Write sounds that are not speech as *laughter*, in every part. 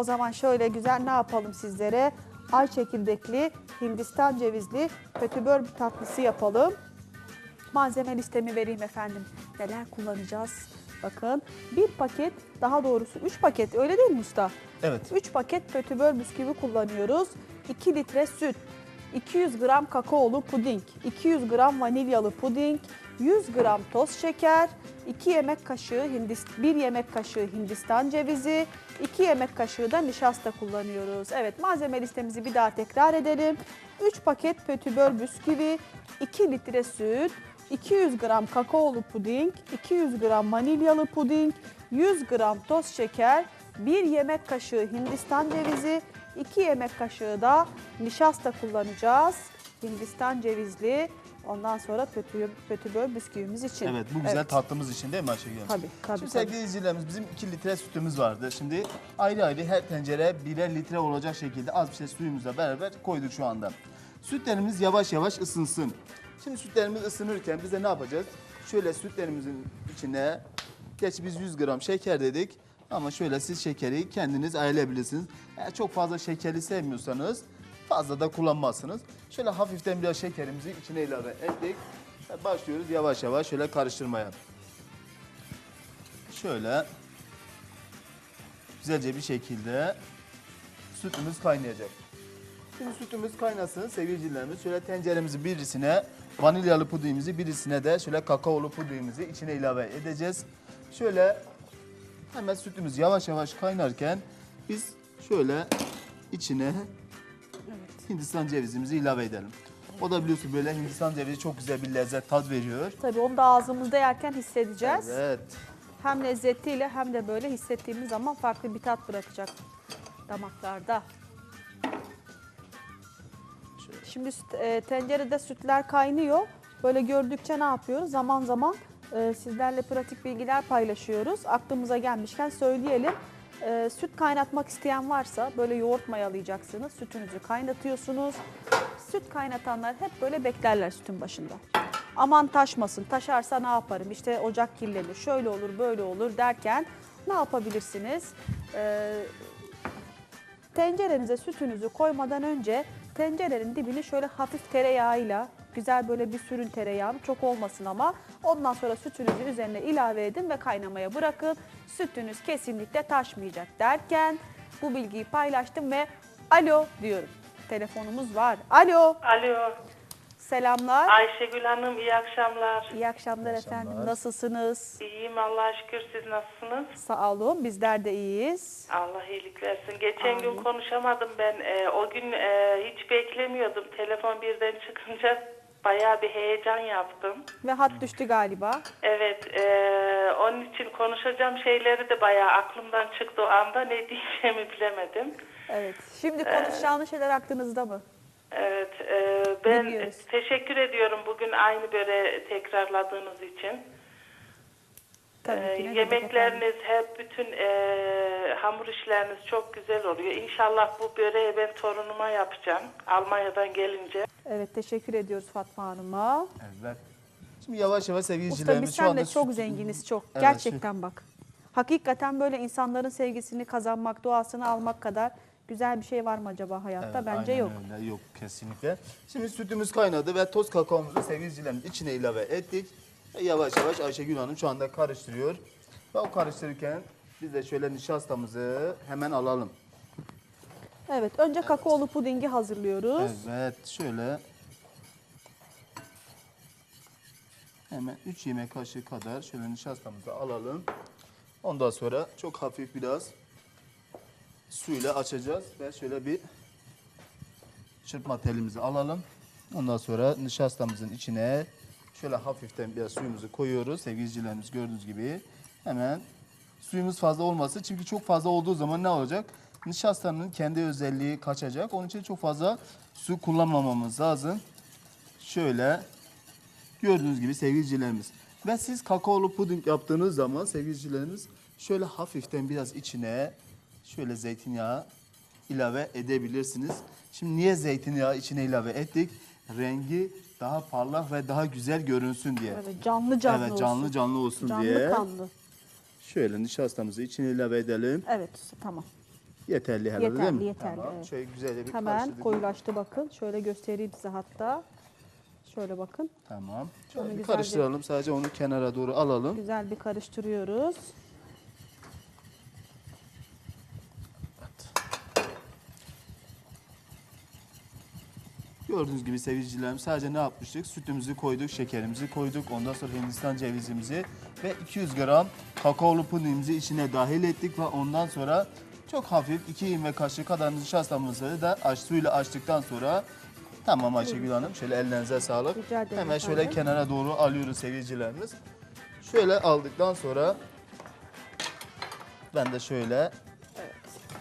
O zaman şöyle güzel ne yapalım sizlere? Ay çekirdekli Hindistan cevizli kötübör tatlısı yapalım. Malzeme listemi vereyim efendim. Neler kullanacağız? Bakın bir paket daha doğrusu 3 paket öyle değil mi usta? Evet. 3 paket pötibör bisküvi kullanıyoruz. 2 litre süt, 200 gram kakaolu puding, 200 gram vanilyalı puding, 100 gram toz şeker, 2 yemek kaşığı Hindistan, 1 yemek kaşığı Hindistan cevizi, 2 yemek kaşığı da nişasta kullanıyoruz. Evet malzeme listemizi bir daha tekrar edelim. 3 paket pötibör bisküvi, 2 litre süt, 200 gram kakaolu puding, 200 gram vanilyalı puding, 100 gram toz şeker, 1 yemek kaşığı Hindistan cevizi, 2 yemek kaşığı da nişasta kullanacağız. Hindistan cevizli. Ondan sonra pötü, pötübör bisküvimiz için. Evet bu güzel Evet. tatlımız için değil mi Ayşegül Hanım? Tabii tabii. Şimdi tabii. sevgili izleyicilerimiz bizim 2 litre sütümüz vardı. Şimdi ayrı ayrı her tencere birer litre olacak şekilde az bir şey suyumuzla beraber koyduk şu anda. Sütlerimiz yavaş yavaş ısınsın. Şimdi sütlerimiz ısınırken biz de ne yapacağız? Şöyle sütlerimizin içine, geç biz 100 gram şeker dedik. Ama şöyle siz şekeri kendiniz ayarlayabilirsiniz. Eğer çok fazla şekerli sevmiyorsanız fazla da kullanmazsınız. Şöyle hafiften biraz şekerimizi içine ilave ettik. Ve Başlıyoruz yavaş yavaş şöyle karıştırmaya. Şöyle güzelce bir şekilde sütümüz kaynayacak. Şimdi sütümüz kaynasın sevgili izleyicilerimiz. Şöyle tenceremizi birisine vanilyalı pudingimizi birisine de şöyle kakaolu pudingimizi içine ilave edeceğiz. Şöyle hemen sütümüz yavaş yavaş kaynarken biz şöyle içine Hindistan cevizimizi ilave edelim. O da biliyorsun böyle Hindistan cevizi çok güzel bir lezzet, tat veriyor. Tabii onu da ağzımızda yerken hissedeceğiz. Evet. Hem lezzetliyle hem de böyle hissettiğimiz zaman farklı bir tat bırakacak damaklarda. Şöyle. Şimdi süt- e, tencerede sütler kaynıyor. Böyle gördükçe ne yapıyoruz? Zaman zaman e, sizlerle pratik bilgiler paylaşıyoruz. Aklımıza gelmişken söyleyelim. E, süt kaynatmak isteyen varsa böyle yoğurt mayalayacaksınız. Sütünüzü kaynatıyorsunuz. Süt kaynatanlar hep böyle beklerler sütün başında. Aman taşmasın, taşarsa ne yaparım? İşte ocak kirlenir, şöyle olur, böyle olur derken ne yapabilirsiniz? E, Tencerenize sütünüzü koymadan önce tencerenin dibini şöyle hafif tereyağıyla güzel böyle bir sürün tereyağını çok olmasın ama ondan sonra sütünüzü üzerine ilave edin ve kaynamaya bırakın. Sütünüz kesinlikle taşmayacak derken bu bilgiyi paylaştım ve alo diyorum. Telefonumuz var. Alo. Alo. Selamlar. Ayşegül Hanım iyi akşamlar. İyi akşamlar efendim. Nasılsınız? İyiyim Allah'a şükür siz nasılsınız? Sağ olun. Bizler de iyiyiz. Allah iyilik versin. Geçen Amin. gün konuşamadım ben. Ee, o gün e, hiç beklemiyordum. Telefon birden *laughs* çıkınca bayağı bir heyecan yaptım. Ve hat düştü galiba. Evet, e, onun için konuşacağım şeyleri de bayağı aklımdan çıktı o anda. Ne diyeceğimi bilemedim. Evet. Şimdi konuşacağınız şeyler aklınızda mı? Evet, e, ben Dinliyoruz. teşekkür ediyorum bugün aynı böyle tekrarladığınız için. Tabii Ee, ki. yemekleriniz hep bütün e, hamur işleriniz çok güzel oluyor. İnşallah bu böreği ben torunuma yapacağım Almanya'dan gelince. Evet teşekkür ediyoruz Fatma Hanım'a. Evet. Şimdi yavaş yavaş sevgili Usta biz şu anda çok zenginiz çok. Evet, Gerçekten bak. Hakikaten böyle insanların sevgisini kazanmak, duasını almak kadar güzel bir şey var mı acaba hayatta? Evet, Bence aynen yok. Öyle. Yok kesinlikle. Şimdi sütümüz kaynadı ve toz kakaomuzu sevgili izleyicilerimiz içine ilave ettik. Ve yavaş yavaş Ayşegül Hanım şu anda karıştırıyor. Ve o karıştırırken biz de şöyle nişastamızı hemen alalım. Evet önce kakaolu pudingi hazırlıyoruz. Evet şöyle hemen 3 yemek kaşığı kadar şöyle nişastamızı alalım. Ondan sonra çok hafif biraz suyla açacağız ve şöyle bir çırpma telimizi alalım. Ondan sonra nişastamızın içine şöyle hafiften biraz suyumuzu koyuyoruz. Sevgili gördüğünüz gibi hemen suyumuz fazla olmasın. Çünkü çok fazla olduğu zaman ne olacak? Nişastanın kendi özelliği kaçacak. Onun için çok fazla su kullanmamamız lazım. Şöyle gördüğünüz gibi sevgili. Ve siz kakaolu puding yaptığınız zaman sevgili şöyle hafiften biraz içine şöyle zeytinyağı ilave edebilirsiniz. Şimdi niye zeytinyağı içine ilave ettik? Rengi daha parlak ve daha güzel görünsün diye. Evet canlı canlı evet olsun. canlı canlı olsun Canlı diye. kanlı. Şöyle nişastamızı içine ilave edelim. Evet tamam. Yeterli herhalde değil mi? Yeterli, yeterli, Tamam. evet. Şöyle güzelce bir Hemen karıştırdık. koyulaştı bakın. Şöyle göstereyim size hatta. Şöyle bakın. Tamam. Şöyle bir karıştıralım. Sadece onu kenara doğru alalım. Güzel bir karıştırıyoruz. Gördüğünüz gibi sevgilicilerim sadece ne yapmıştık? Sütümüzü koyduk, şekerimizi koyduk. Ondan sonra Hindistan cevizimizi ve 200 gram kakaolu pudingimizi içine dahil ettik ve ondan sonra çok hafif 2 yemek kaşığı kadar nişastamızı da aç, suyla açtıktan sonra tamam Ayşegül Hanım şöyle ellerinize sağlık. Rica ederim Hemen şöyle efendim. kenara doğru alıyoruz sevgilicilerimiz. Şöyle aldıktan sonra ben de şöyle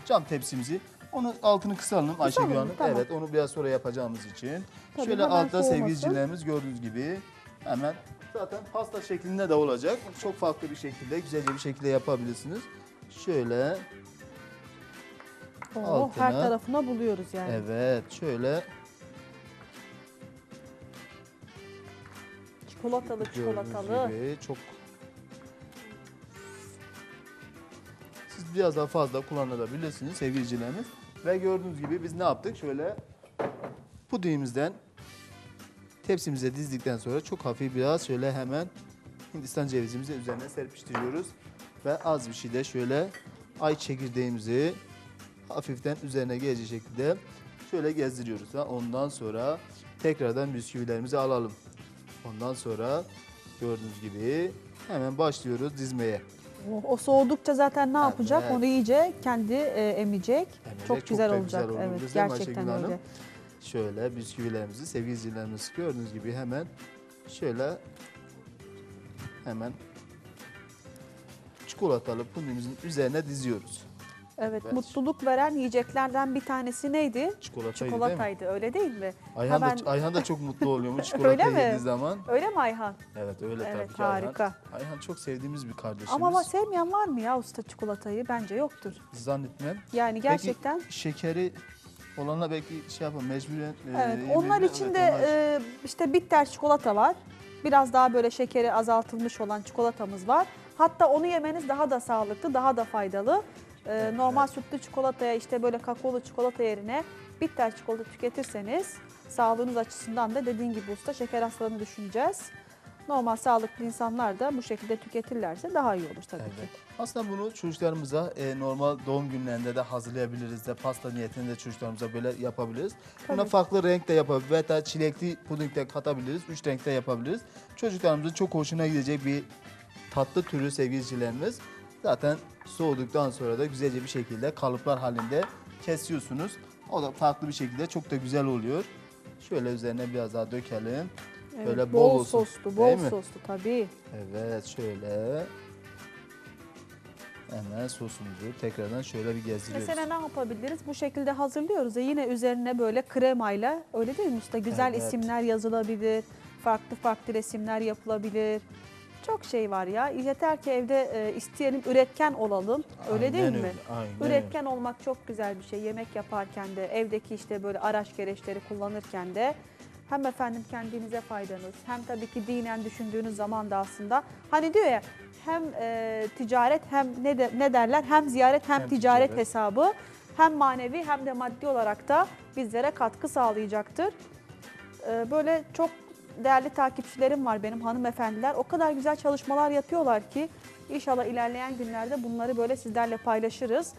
cam tepsimizi onu altını kısalım Ayşegül Hanım. tamam. Evet onu biraz sonra yapacağımız için. Tabii, şöyle altta soğumasın. sevgilicilerimiz gördüğünüz gibi hemen zaten pasta şeklinde de olacak. Çok farklı bir şekilde güzelce bir şekilde yapabilirsiniz. Şöyle Oo, Altına. her tarafına buluyoruz yani. evet şöyle Çikolatalı çikolatalı. gibi çok siz biraz daha fazla kullanabilirsiniz sevgilicilerimiz. Ve gördüğünüz gibi biz ne yaptık? Şöyle pudingimizden tepsimize dizdikten sonra çok hafif biraz şöyle hemen Hindistan cevizimizi üzerine serpiştiriyoruz. Ve az bir şey de şöyle ay çekirdeğimizi hafiften üzerine gelecek şekilde şöyle gezdiriyoruz. Ve ondan sonra tekrardan bisküvilerimizi alalım. Ondan sonra gördüğünüz gibi hemen başlıyoruz dizmeye. O, soğudukça zaten ne yapacak? Evet. Onu iyice kendi e, emecek. Çok çok güzel da olacak. güzel evet, gerçekten Ayşegül Hanım? öyle. Şöyle bisküvilerimizi sevgili izleyicilerimiz gördüğünüz gibi hemen şöyle hemen çikolatalı pudingimizin üzerine diziyoruz. Evet, Evet. mutluluk veren yiyeceklerden bir tanesi neydi? Çikolataydı, değil mi? Çikolataydı, öyle değil mi? Ayhan, Hemen- da, Ayhan da çok mutlu oluyormuş *laughs* çikolata Öyle mi? yediği zaman. Öyle mi Ayhan? Evet öyle Evet, tabii ki harika. Ayhan. Ayhan çok sevdiğimiz bir kardeşimiz. Ama, ama sevmeyen var mı ya usta çikolatayı? Bence yoktur. Zannetmem. Yani gerçekten Peki şekeri olanla belki şey yapalım mecburen. e, Evet, onlar yemeyebilir. için de Evet, onlar e, işte bitter çikolata var. Biraz daha böyle şekeri azaltılmış olan çikolatamız var. Hatta onu yemeniz daha da sağlıklı, daha da faydalı. E, normal sütlü çikolataya işte böyle kakaolu çikolata yerine bitter çikolata tüketirseniz sağlığınız açısından da dediğin gibi usta şeker hastalığını düşüneceğiz. Normal sağlıklı insanlar da bu şekilde tüketirlerse daha iyi olur tabii Evet. ki. Aslında bunu çocuklarımıza e, normal doğum günlerinde de hazırlayabiliriz de pasta niyetinde de çocuklarımıza böyle yapabiliriz. Buna Tabii. farklı renk de yapabiliriz. Hatta çilekli puding de katabiliriz. Üç renkte yapabiliriz. Çocuklarımızın çok hoşuna gidecek bir tatlı türü sevgilicilerimiz. Zaten soğuduktan sonra da güzelce bir şekilde kalıplar halinde kesiyorsunuz. O da farklı bir şekilde çok da güzel oluyor. Şöyle üzerine biraz daha dökelim. Evet, Böyle bol, bol olsun, soslu, bol mi? soslu tabii. Evet şöyle. Hemen sosumuzu tekrardan şöyle bir gezdiriyoruz. Mesela ne yapabiliriz? Bu şekilde hazırlıyoruz ya yine üzerine böyle kremayla öyle değil mi usta? Güzel Evet. isimler yazılabilir, farklı farklı resimler yapılabilir. Çok şey var ya. Yeter ki evde e, isteyelim, üretken olalım. Öyle Aynen değil mi? öyle, aynen öyle. Üretken olmak çok güzel bir şey. Yemek yaparken de, evdeki işte böyle araç gereçleri kullanırken de hem efendim kendinize faydanız, hem tabii ki dinen düşündüğünüz zaman da aslında hani diyor ya hem e, ticaret hem ne de, ne derler hem ziyaret hem, Hem ticaret, ticaret. hesabı hem manevi hem de maddi olarak da bizlere katkı sağlayacaktır. E, böyle çok değerli takipçilerim var benim hanımefendiler. O kadar güzel çalışmalar yapıyorlar ki inşallah ilerleyen günlerde bunları böyle sizlerle paylaşırız.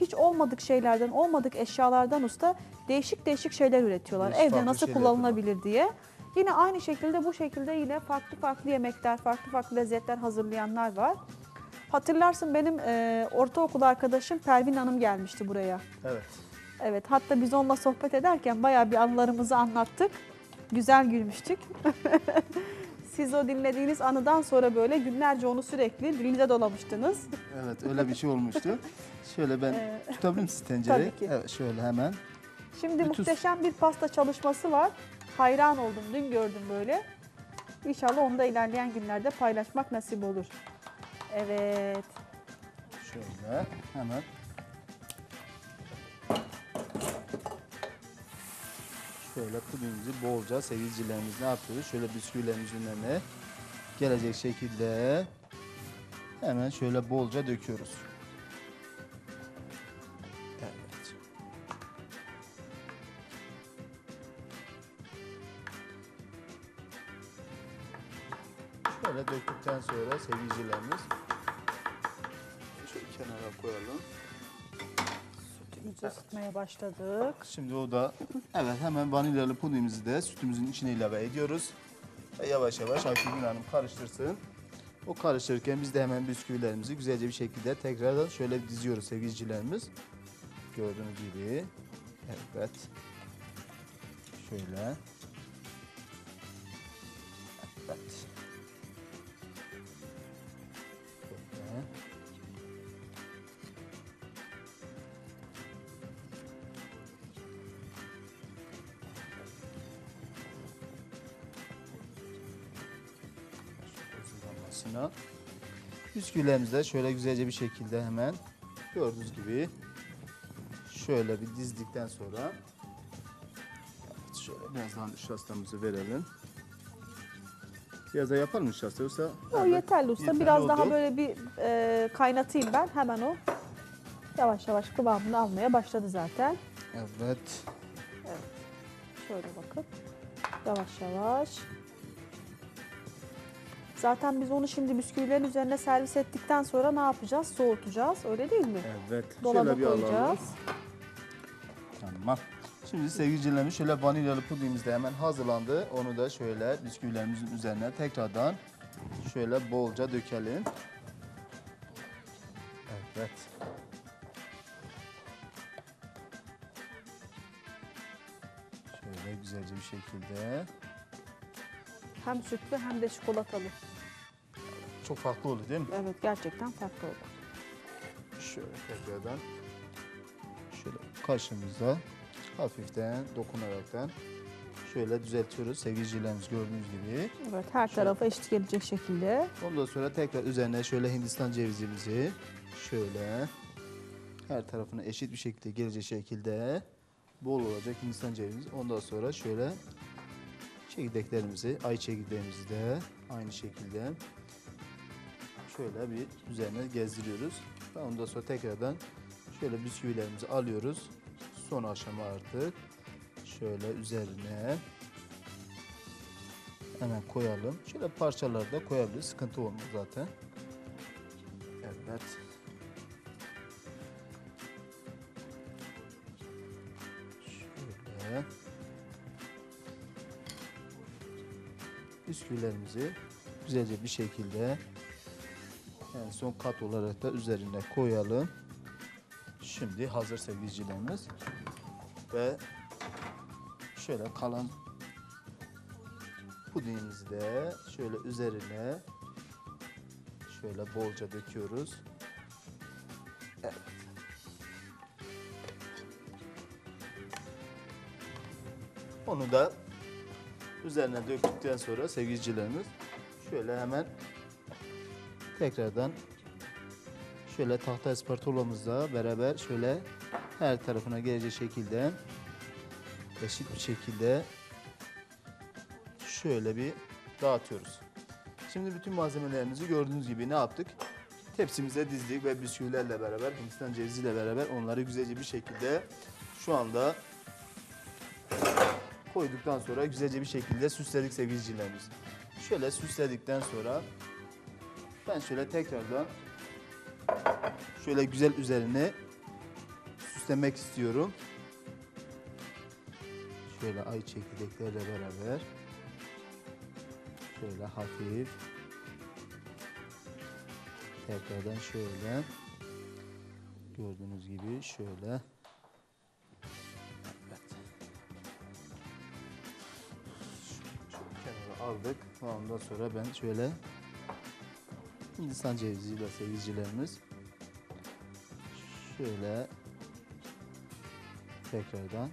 Hiç olmadık şeylerden, olmadık eşyalardan usta değişik değişik şeyler üretiyorlar. Değişik Evde nasıl kullanılabilir diye. Yine aynı şekilde bu şekilde yine farklı farklı yemekler, farklı farklı lezzetler hazırlayanlar var. Hatırlarsın benim e, ortaokul arkadaşım Pervin Hanım gelmişti buraya. Evet. Evet hatta biz onunla sohbet ederken bayağı bir anılarımızı anlattık. Güzel gülmüştük. *laughs* Siz o dinlediğiniz anıdan sonra böyle günlerce onu sürekli dilinize dolamıştınız. Evet öyle bir şey olmuştu. *laughs* Şöyle ben Ee, tutabilir miyim siz tencereyi? Tabii ki. Evet şöyle hemen. Şimdi tuz. muhteşem bir pasta çalışması var. Hayran oldum. Dün gördüm böyle. İnşallah onu da ilerleyen günlerde paylaşmak nasip olur. Evet. Şöyle hemen. şöyle pudingimizi bolca seyircilerimiz ne yapıyoruz? Şöyle bisküvilerimizin üzerine gelecek şekilde hemen şöyle bolca döküyoruz. Evet. Şöyle döktükten sonra seyircilerimiz şu kenara koyalım. Sütümüzü ısıtmaya başladık. Şimdi o da evet hemen vanilyalı pudingimizi de sütümüzün içine ilave ediyoruz. Ve yavaş yavaş Ayşegül Hanım karıştırsın. O karıştırırken biz de hemen bisküvilerimizi güzelce bir şekilde tekrardan şöyle diziyoruz sevgilicilerimiz. Gördüğünüz gibi. Evet. Şöyle. Hazırlanmasına. Bisküvilerimizi şöyle güzelce bir şekilde hemen gördüğünüz gibi şöyle bir dizdikten sonra evet, şöyle birazdan nişastamızı verelim. Biraz da yapar mı nişasta yoksa? O Evet, yeterli usta. yeterli Biraz daha oldu. böyle bir e, kaynatayım ben. Hemen o yavaş yavaş kıvamını almaya başladı zaten. Evet. Şöyle bakın. Yavaş yavaş. Zaten biz onu şimdi bisküvilerin üzerine servis ettikten sonra ne yapacağız? Soğutacağız. Öyle değil mi? Evet. Dolaba şöyle bir alalım. koyacağız. Tamam. Şimdi sevgilicilerimiz şöyle vanilyalı pudingimiz de hemen hazırlandı. Onu da şöyle bisküvilerimizin üzerine tekrardan şöyle bolca dökelim. Evet. Şöyle güzelce bir şekilde. Hem sütlü hem de çikolatalı. Çok farklı oldu değil mi? Evet gerçekten farklı oldu. Şöyle tekrardan şöyle kaşımızla hafiften dokunaraktan şöyle düzeltiyoruz. Sevgilicilerimiz gördüğünüz gibi. Evet her tarafa eşit gelecek şekilde. Ondan sonra tekrar üzerine şöyle Hindistan cevizimizi şöyle her tarafına eşit bir şekilde gelecek şekilde bol olacak Hindistan cevizimiz. Ondan sonra şöyle çekirdeklerimizi, ay çekirdeğimizi de aynı şekilde şöyle bir üzerine gezdiriyoruz. Ondan sonra tekrardan şöyle bisküvilerimizi alıyoruz. Son aşama artık. Şöyle üzerine Hemen koyalım. Şöyle parçaları da koyabiliriz. Sıkıntı olmaz zaten. Evet. Şöyle. Bisküvilerimizi güzelce bir şekilde en son kat olarak da üzerine koyalım. Şimdi hazır sevgilicilerimiz. Ve şöyle kalan Pudingimizi de şöyle üzerine şöyle bolca döküyoruz. Evet. Onu da üzerine döktükten sonra sevgilicilerimiz şöyle hemen tekrardan şöyle tahta ispartolamızla beraber şöyle her tarafına gelecek şekilde eşit bir şekilde şöyle bir dağıtıyoruz. Şimdi bütün malzemelerimizi gördüğünüz gibi ne yaptık? Tepsimize dizdik ve bisküvilerle beraber, Hindistan ceviziyle beraber onları güzelce bir şekilde şu anda koyduktan sonra güzelce bir şekilde süsledik sevgilicilerimiz. Şöyle süsledikten sonra ben şöyle tekrardan şöyle güzel üzerine süslemek istiyorum. Şöyle ay çekirdeklerle beraber şöyle hafif tekrardan şöyle gördüğünüz gibi şöyle. Evet. Kenara aldık. Ondan sonra ben şöyle Hindistan ceviziyle sevgilicilerimiz şöyle tekrardan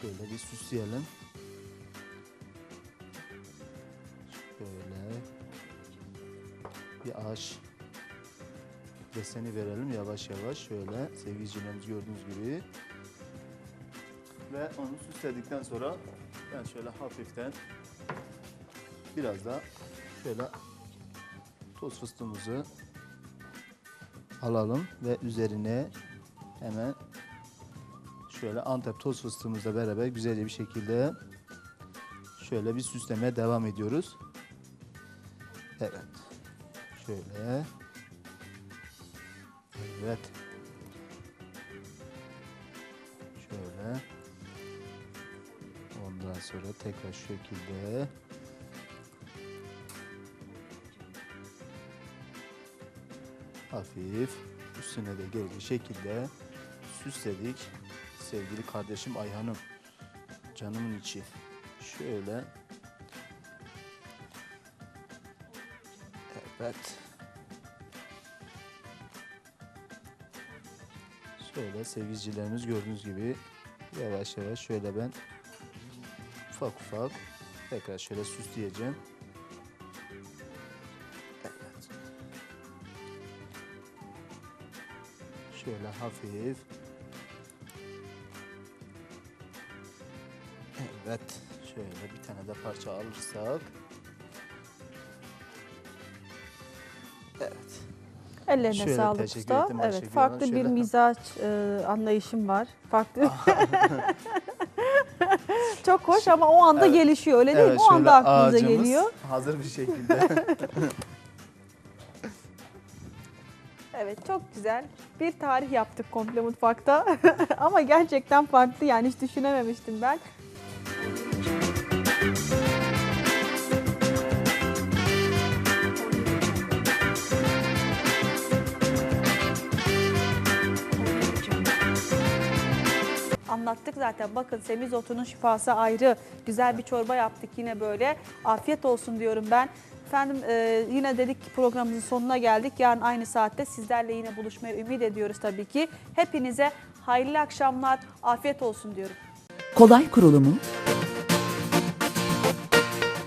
şöyle bir süsleyelim. Şöyle bir ağaç deseni verelim yavaş yavaş şöyle sevgilicilerimiz gördüğünüz gibi. Ve onu süsledikten sonra ben şöyle hafiften biraz da şöyle toz fıstığımızı alalım ve üzerine hemen şöyle Antep toz fıstığımızla beraber güzelce bir şekilde şöyle bir süslemeye devam ediyoruz. Evet. Şöyle. Evet. Şöyle. Ondan sonra tekrar şu şekilde. Hafif üstüne de gelecek şekilde süsledik. Sevgili kardeşim Ayhan'ım. Canımın içi. Şöyle. Evet. Şöyle sevgilicilerimiz gördüğünüz gibi yavaş yavaş şöyle ben ufak ufak tekrar şöyle süsleyeceğim. Şöyle hafif. Evet. Şöyle bir tane de parça alırsak. Evet. Ellerine Şöyle sağlık usta. ettim Evet, Ayşegül farklı Hanım. bir Şöyle- mizaç e, anlayışım var. Farklı. *laughs* *laughs* Çok hoş ama o anda Evet. gelişiyor öyle değil mi? Evet, O şöyle anda aklınıza geliyor. Hazır bir şekilde. *laughs* Evet çok güzel. Bir tarih yaptık komple mutfakta. *laughs* ama gerçekten farklı yani hiç düşünememiştim ben. Anlattık zaten bakın semizotunun şifası ayrı. Güzel bir çorba yaptık yine böyle. Afiyet olsun diyorum ben. Efendim e, yine dedik programımızın sonuna geldik. Yarın aynı saatte sizlerle yine buluşmayı ümit ediyoruz tabii ki. Hepinize hayırlı akşamlar, afiyet olsun diyorum. Kolay kurulumu,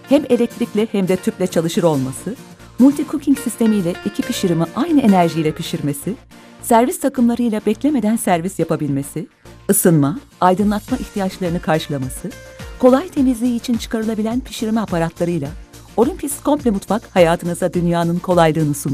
hem elektrikli hem de tüple çalışır olması, multi cooking sistemiyle iki pişirimi aynı enerjiyle pişirmesi, servis takımlarıyla beklemeden servis yapabilmesi, ısınma, aydınlatma ihtiyaçlarını karşılaması, kolay temizliği için çıkarılabilen pişirme aparatlarıyla Olympus Komple Mutfak hayatınıza dünyanın kolaylığını sunuyor.